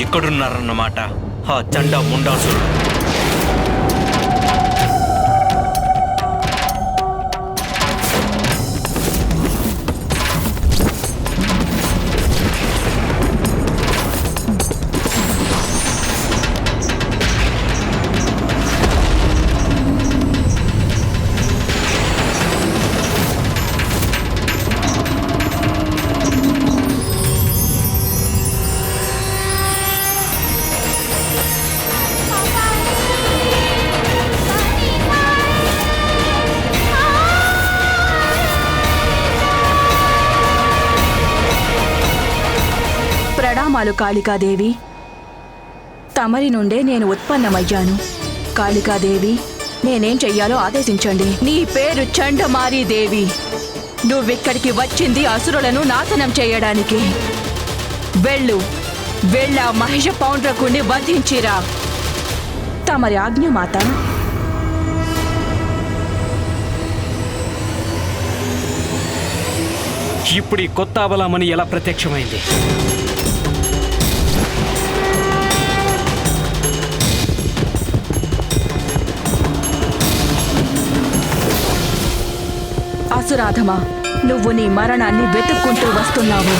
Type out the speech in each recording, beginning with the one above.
ఇక్కడున్నారన్నమాట. ఆ చండా ముండాసురుడు. ప్రణామాలు కాళికాదేవి. తమరి నుండే నేను ఉత్పన్నమయ్యాను. కాళికాదేవి నేనేం చెయ్యాలో ఆదేశించండి. నీ పేరు చండమారి దేవి. నువ్విక్కడికి వచ్చింది అసురులను నాశనం చేయడానికి. వెళ్ళు. వెళ్ళా మహిష పౌండ్రకుణ్ణి వధించిరా. తమరి ఆజ్ఞ మాత. ఇప్పుడు ఈ కొత్త అవలామణి ఎలా ప్రత్యక్షమైంది? అసురాధమా నువ్వు నీ మరణాన్ని వెతుక్కుంటూ వస్తున్నావు.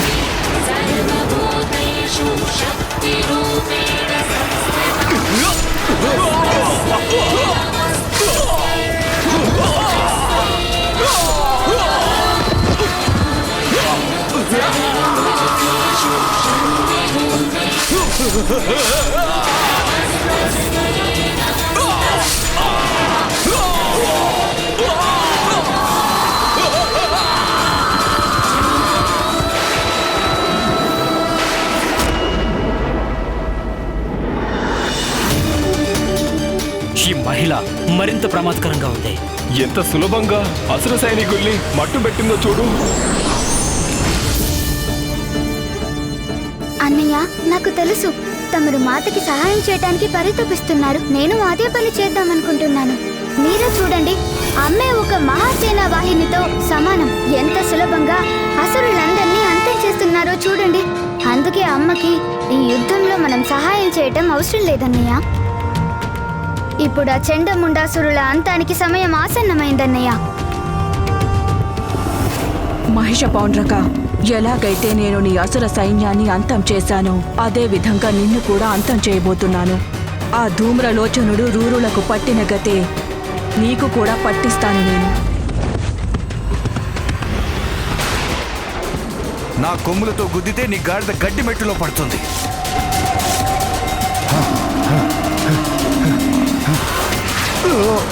ఈ మరింత ప్రమాదకరంగా ఉంది. ఎంత సులభంగా అసుర సైనికుల్ని మట్టు పెట్టిందో చూడు. అన్నయ్య నాకు తెలుసు. తమరు మాతకి సహాయం చేయడానికి పరితపిస్తున్నారు. నేను అదే పని చేద్దామనుకుంటున్నాను. మీరే చూడండి అమ్మే ఒక మహాసేనా వాహినితో సమానం. ఎంత సులభంగా అసురులందరినీ అంతం చేస్తున్నారో చూడండి. అందుకే అమ్మకి ఈ యుద్ధంలో మనం సహాయం చేయటం అవసరం లేదన్నయ్య. ఇప్పుడు ఆ చెండముండాసురుల అంతానికి సమయం ఆసన్నమైందన్నయ్య. మహిష పౌండ్రక ఎలాగైతే నేను నీ అసుర సైన్యాన్ని అంతం చేశానో అదే విధంగా నిన్ను కూడా అంతం చేయబోతున్నాను. ఆ ధూమ్రలోచనుడు రూరులకు పట్టిన గతే నీకు కూడా పట్టిస్తాను నేను. నా కొమ్ములతో గుద్దితే నీ గాడిద గడ్డి మెట్టులో పడుతుంది. Oh!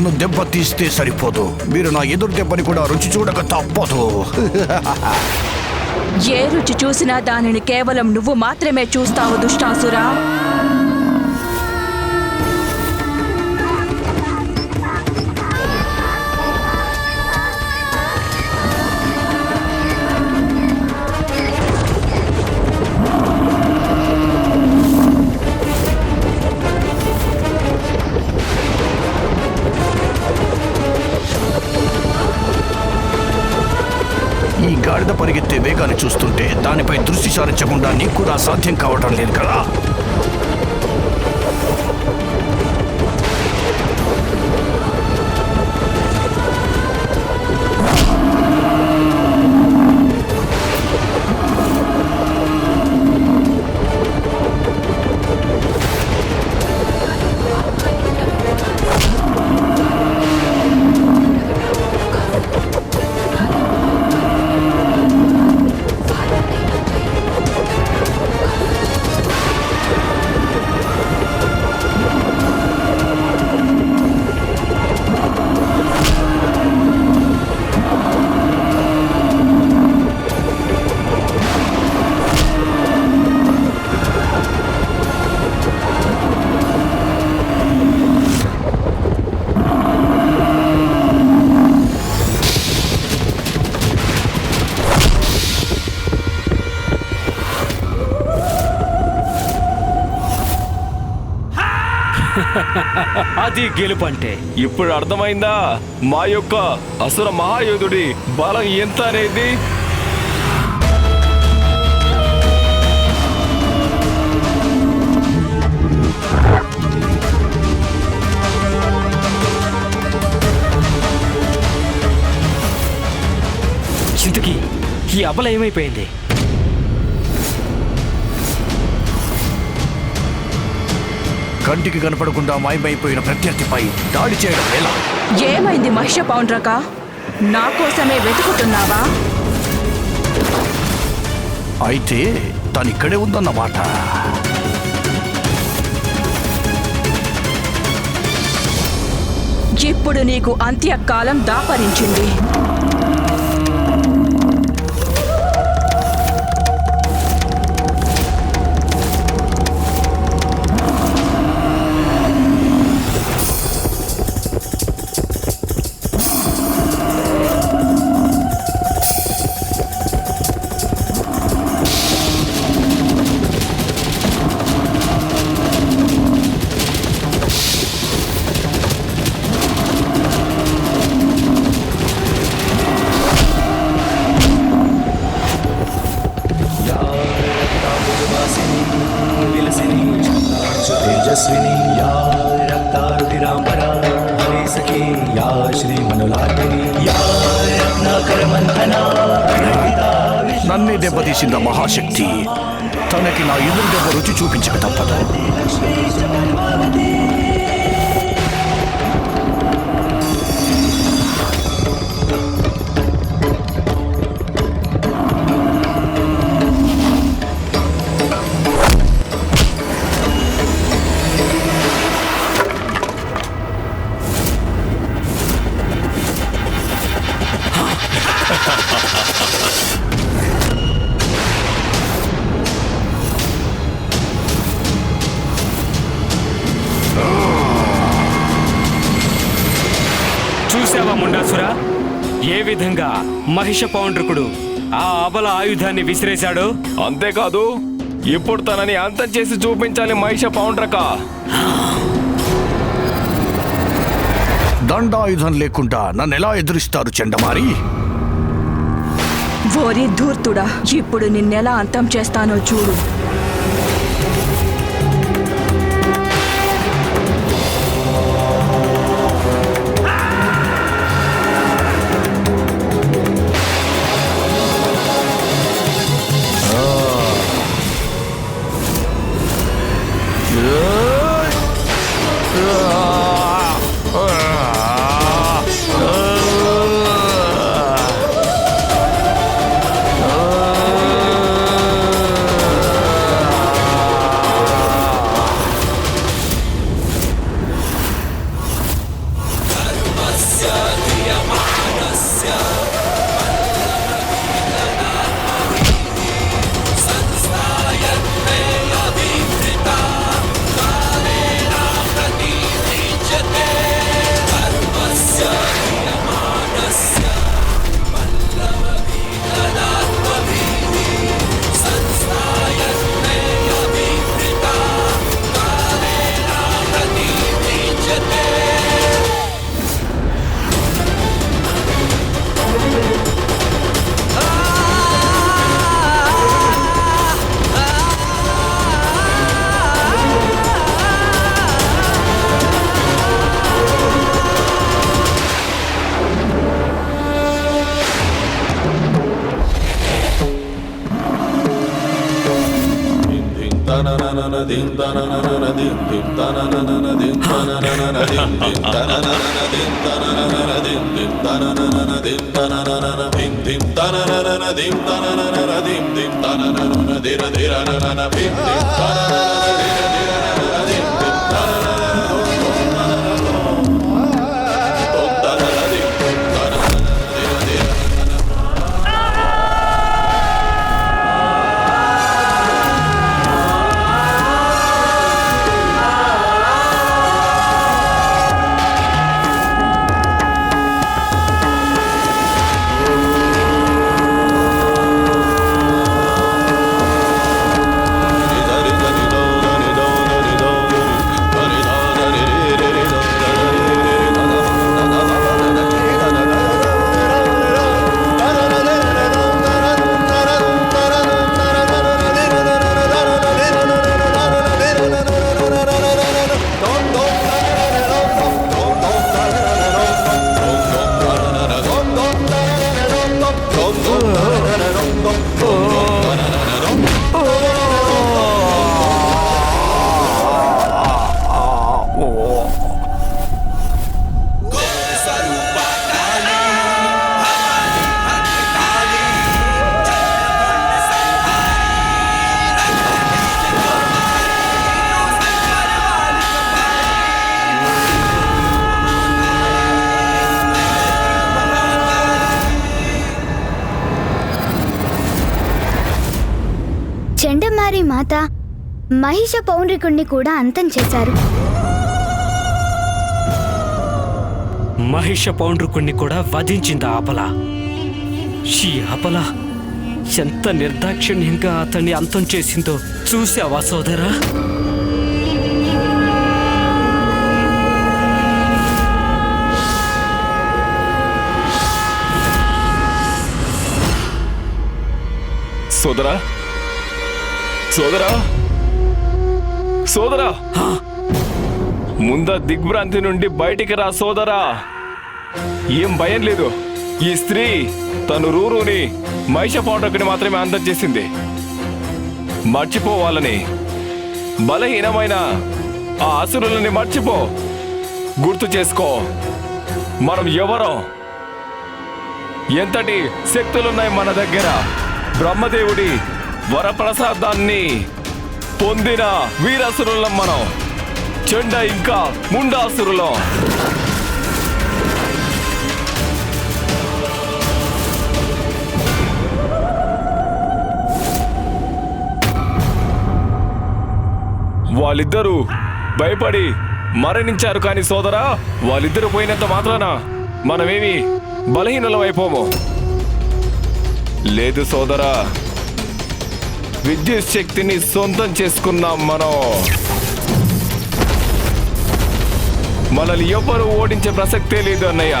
నన్ను దెబ్బ తీస్తే సరిపోదు. మీరు నా ఎదురు దెబ్బని కూడా రుచి చూడక తప్పదు. ఏ రుచి చూసినా దానిని కేవలం నువ్వు మాత్రమే చూస్తావు దుష్టాసురా. పరిగెత్తే వేగాన్ని చూస్తుంటే దానిపై దృష్టి సారించకుండా నీకు కూడా సాధ్యం కావటం లేదు కదా? అది గెలుపు అంటే ఇప్పుడు అర్థమైందా? మా యొక్క అసుర మహాయోధుడి బలం ఎంత అనేది? చింతకి ఈ అబల ఏమైపోయింది? కంటికి కనపడకుండా మాయమైపోయిన ప్రత్యర్థిపై దాడి చేయడం ఎలా? ఏమైంది మహిష పౌండ్రక? నా కోసమే వెతుకుతున్నావా? అయితే తనిక్కడే ఉందన్నమాట ఇప్పుడు నీకు అంత్యకాలం దాపరించింది. तेजस्विनी या रक्तारुधिराम्बरा हरे सखी या श्रीमनुलाटिनी या रत्नाकरमन्थना నన్నే దెబ్బతీసింద మహాశక్తి తనకి నా ఎదురు దెబ్బ రుచి చూపించక తప్పదు విధంగా మహిష పౌండ్రకుడు ఆ అబల ఆయుధాన్ని విసిరేశాడో? అంతేకాదు ఇప్పుడు తనని అంతం చేసి చూపించాలి మహిష పౌండ్రక. దండాయుధం లేకుండా నన్ను ఎలా ఎదురిస్తారు చెండమారి? ఓరి ధూర్తుడా ఇప్పుడు నిన్నెలా అంతం చేస్తానో చూడు. dim dim మాత మహిష పౌండ్రికుణ్ణి కూడా అంతం చేశారు. మహిష పౌండ్రుకుణ్ణి కూడా వధించింది ఆ అపల. ఈ అపల ఎంత నిర్దాక్షిణ్యంగా అతన్ని అంతం చేసిందో చూసావా సోదరా? సోదరా సోదరా? సోదరా? ముంద దిగ్భ్రాంతి నుండి బయటికి రా సోదరా. ఏం భయం లేదు. ఈ స్త్రీ తను రూరుని మహిష పౌండ్రకుని మాత్రమే అందం చేసింది. మర్చిపోవాలని బలహీనమైన ఆ అసురులని మర్చిపో. గుర్తు చేసుకో. మనం ఎవరం? ఎంతటి శక్తులున్నాయి మన దగ్గర? బ్రహ్మదేవుడి వరప్రసాదాన్ని పొందిన వీరాసురులం మనం. చెండ ఇంకా ముండాసురులం. వాళ్ళిద్దరూ భయపడి మరణించారు కానీ సోదరా వాళ్ళిద్దరూ పోయినంత మాత్రాన మనమేమి బలహీనలమైపోము లేదు సోదరా విద్యుత్ శక్తిని సొంతం చేసుకున్నాం మనం. మనల్ని ఎవ్వరూ ఓడించే ప్రసక్తే లేదు అన్నయ్య.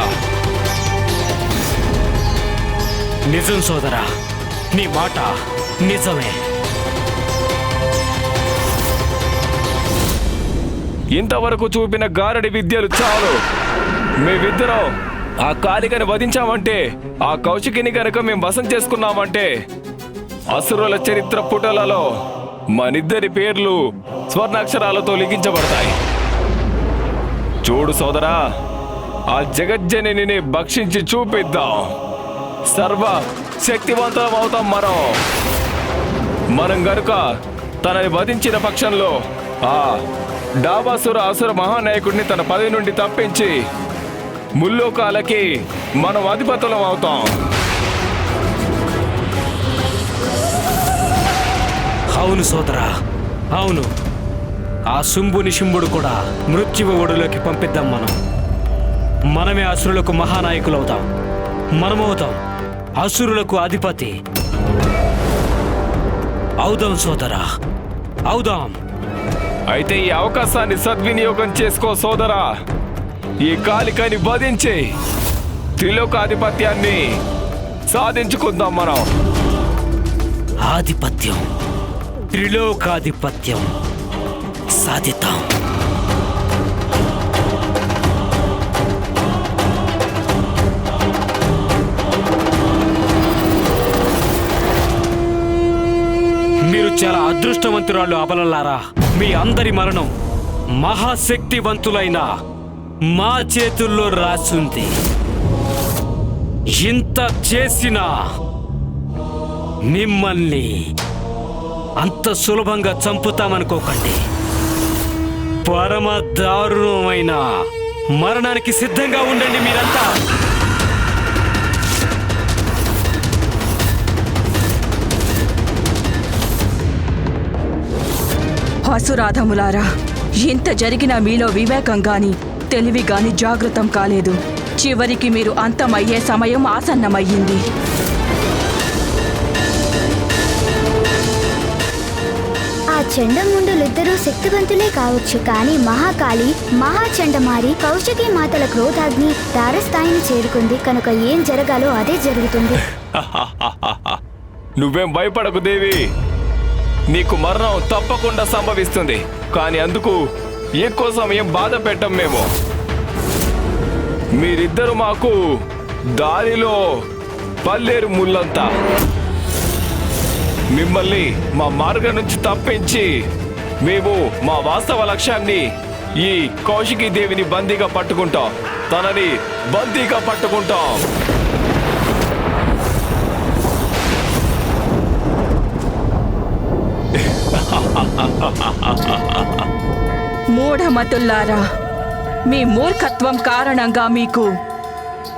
నిజం సోదరా నీ మాట నిజమే. ఇంతవరకు చూపిన గారడి విద్యలు చాలు. మేమిద్దరం ఆ కాళికని వధించామంటే ఆ కౌశికిని గనక మేము వశం చేసుకున్నామంటే అసురుల చరిత్ర పుటలలో మనిద్దరి పేర్లు స్వర్ణాక్షరాలతో లిఖించబడతాయి. చూడు సోదరా ఆ జగజ్జనిని భక్షించి చూపిద్దాం. సర్వ శక్తివంతులం అవుతాం మనం మనం గనుక తనని వధించిన పక్షంలో ఆ డాబాసుర అసుర మహానాయకుడిని తన పదవి నుండి తప్పించి ముల్లోకాలకి మనం అధిపతులం అవుతాం. అవును సోదరా అవును. ఆ శుంభుని శుంభుడు కూడా మృత్యువు ఒడిలోకి పంపిద్దాం మనం. మనమే అసురులకు మహానాయకులవుతాం. మనమవుతాం. అసురులకు అధిపతి. అవుదాం సోదరా అవుదాం. అయితే ఈ అవకాశాన్ని సద్వినియోగం చేసుకో సోదరా. ఈ కాలికని వధించి త్రిలోకాధిపత్యాన్ని సాధించుకుందాం మనం. ఆధిపత్యం. త్రిలోకాధిపత్యం సాధిద్దాం మీరు చాలా అదృష్టవంతురాలు అబలలారా. మీ అందరి మరణం మహాశక్తివంతులైన మా చేతుల్లో రాసుంది. ఇంత చేసినా మిమ్మల్ని అంత సులభంగా చంపుతామనుకోకండి. పరమ దారుణమైన మరణానికి సిద్ధంగా ఉండండి మీరంతా. అసురాధములారా ఇంత జరిగినా మీలో వివేకం గాని తెలివి గాని జాగృతం కాలేదు. చివరికి మీరు అంతమయ్యే సమయం ఆసన్నమయ్యింది. చెండముండులిద్దరూ శక్తివంతులే కావచ్చు కానీ మహాకాళి మహాచండమారి కౌశికి మాతల క్రోధాగ్ని తారస్థాయిని చేరుకుంది. కనుక ఏం జరగాలో అదే జరుగుతుంది. నువ్వేం భయపడకు దేవి. నీకు మరణం తప్పకుండా సంభవిస్తుంది. కానీ అందుకు ఎక్కువ సమయం బాధ పెట్టం మేము? మీరిద్దరు మాకు దారిలో పల్లేరు ముళ్ళంతా మిమ్మల్ని మా మార్గం నుంచి తప్పించి మేము మా వాస్తవ లక్ష్యాన్ని ఈ కౌశికి దేవిని బందీగా పట్టుకుంటాం. తనని బందీగా పట్టుకుంటాం. మూఢమతుల్లారా మీ మూర్ఖత్వం కారణంగా మీకు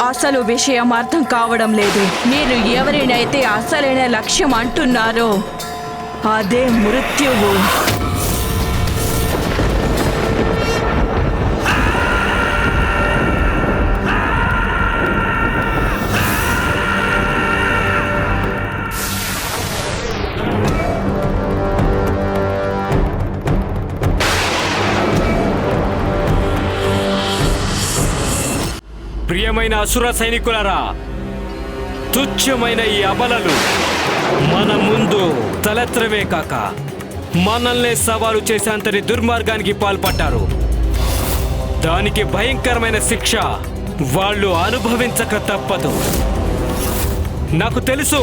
అసలు విషయం అర్థం కావడం లేదు. మీరు ఎవరినైతే అసలైన లక్ష్యం అంటున్నారో అదే మృత్యువు. ప్రియమైన అసుర సైనికులరా తుచ్చమైన ఈ అబలలు మన ముందు తలెత్రమే కాక మనల్నే సవాలు చేసేంతటి దుర్మార్గానికి పాల్పడ్డారు. దానికి భయంకరమైన శిక్ష వాళ్ళు అనుభవించక తప్పదు. నాకు తెలుసు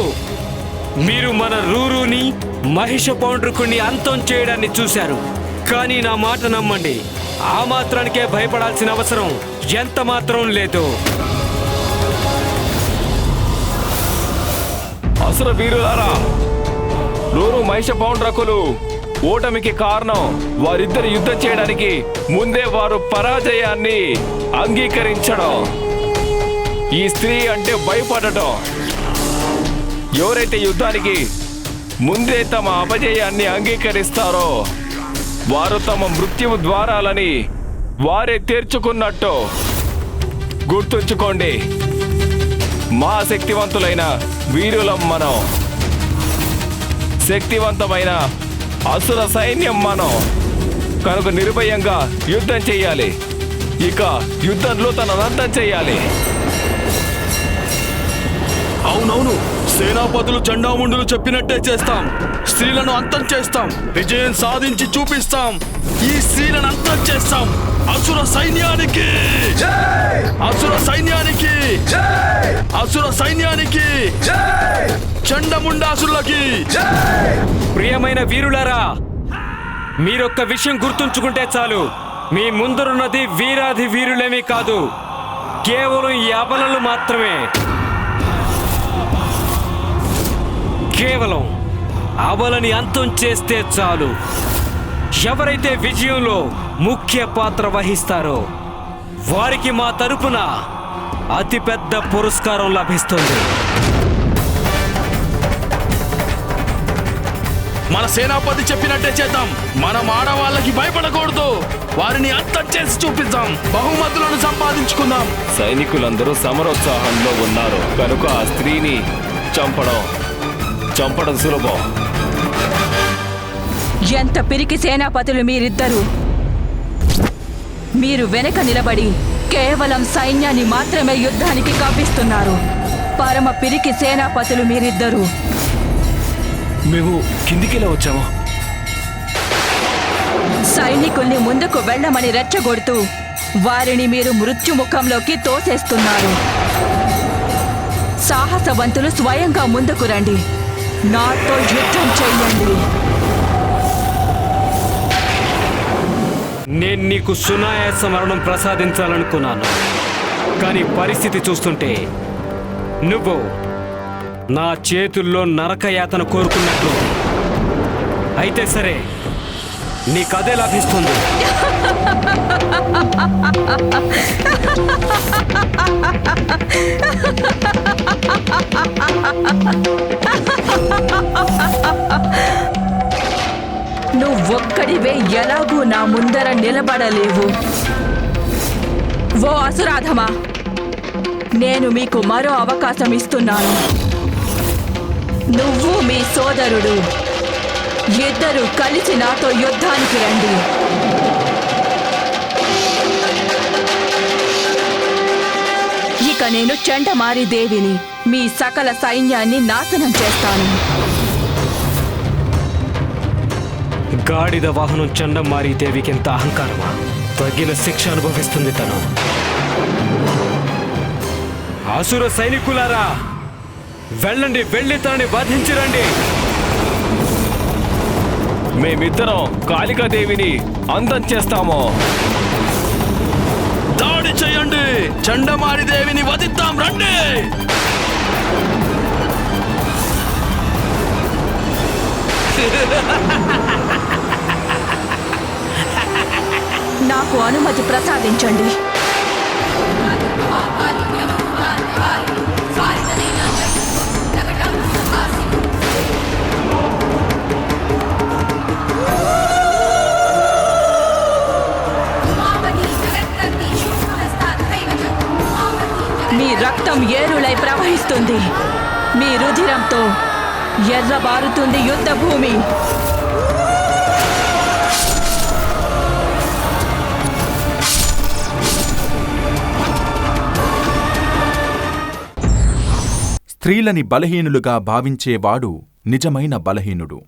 మీరు మన రూరుని మహిష పౌండ్రుకుని అంతం చేయడాన్ని చూశారు. కానీ నా మాట నమ్మండి ఆ మాత్రానికే భయపడాల్సిన అవసరం ఎంత మాత్రం లేదు. అసుర వీరులారా నూరు మహిష పౌండ్రకులు ఓటమికి కారణం వారిద్దరు యుద్ధం చేయడానికి ముందే వారు పరాజయాన్ని అంగీకరించడం. ఈ స్త్రీ అంటే భయపడటం. ఎవరైతే యుద్ధానికి ముందే తమ అపజయాన్ని అంగీకరిస్తారో వారు తమ మృత్యువు ద్వారాలని వారే తీర్చుకున్నట్టు గుర్తుంచుకోండి. మా శక్తివంతులైన వీరులం మనం. శక్తివంతమైన అసుర సైన్యం మనం. కనుక నిర్భయంగా యుద్ధం చేయాలి. ఇక యుద్ధంలో తన అనంతం చేయాలి. అవునవును. సేనాపతులు చండాముండులు చెప్పినట్టే చేస్తాం. స్త్రీలను అంతం చేస్తాం. విజయం సాధించి చూపిస్తాం. ఈ స్త్రీలను అంతం చేస్తాం. అసుర సైన్యానికి! అసుర సైన్యానికి! అసుర సైన్యానికి! చండముండాసులకి ప్రియమైన వీరులారా మీరొక్క విషయం గుర్తుంచుకుంటే చాలు. మీ ముందరున్నది వీరాధి వీరులేమీ కాదు. కేవలం ఈ అబలలు మాత్రమే. అబలని అంతం చేస్తే చాలు. ఎవరైతే విజయంలో ముఖ్య పాత్ర వహిస్తారో వారికి మా తరపున అతిపెద్ద పురస్కారం లభిస్తుంది. మన సేనాపతి చెప్పినట్టే చేద్దాం. మనం ఆడవాళ్ళకి భయపడకూడదు. వారిని అంతం చేసి చూపిద్దాం. బహుమతులను సంపాదించుకుందాం. సైనికులందరూ సమరోత్సాహంలో ఉన్నారు. కనుక ఆ స్త్రీని చంపడం చంపడం సులభం. ఎంత పిరికి సేనాపతులు మీరిద్దరు? మీరు వెనక నిలబడి కేవలం సైన్యాన్ని మాత్రమే యుద్ధానికి కవ్విస్తున్నారు పరమ పిరికి సేనాపతులు మీరిద్దరు. మేము కిందికెలా వచ్చాము? సైనికుల్ని ముందుకు వెళ్ళమని రెచ్చగొడుతూ వారిని మీరు మృత్యుముఖంలోకి తోసేస్తున్నారు. సాహసవంతులు స్వయంగా ముందుకు రండి. నాతో యుద్ధం చెయ్యండి నేను నీకు సునాయాస మరణం ప్రసాదించాలనుకున్నాను. కానీ పరిస్థితి చూస్తుంటే నువ్వు నా చేతుల్లో నరకయాతన కోరుకున్నట్లు. అయితే సరే నీకదే లభిస్తుంది. నువ్వొక్కడివే ఎలాగూ నా ముందర నిలబడలేవు. ఓ అసురాధమా నేను మీకు మరో అవకాశం ఇస్తున్నాను. నువ్వు మీ సోదరుడు. ఇద్దరు కలిసి నాతో యుద్ధానికి రండి. ఇక నేను చండమారి దేవిని మీ సకల సైన్యాన్ని నాశనం చేస్తాను. గాడిద వాహనం చండమారి దేవికి ఎంత అహంకారమా? తగిన శిక్ష అనుభవిస్తుంది తను. అసుర సైనికులారా వెళ్ళండి వెళ్ళి తనని వధించిరండి. మేమిద్దరం కాళికాదేవిని అందం చేస్తాము. దాడి చేయండి చండమారి దేవిని వధిద్దాం రండి! నాకు అనుమతి ప్రసాదించండి. మీ రక్తం ఏరులై ప్రవహిస్తుంది. మీ రుధిరంతో ఎర్రబారుతుంది యుద్ధ భూమి స్త్రీలని బలహీనులుగా భావించేవాడు నిజమైన బలహీనుడు.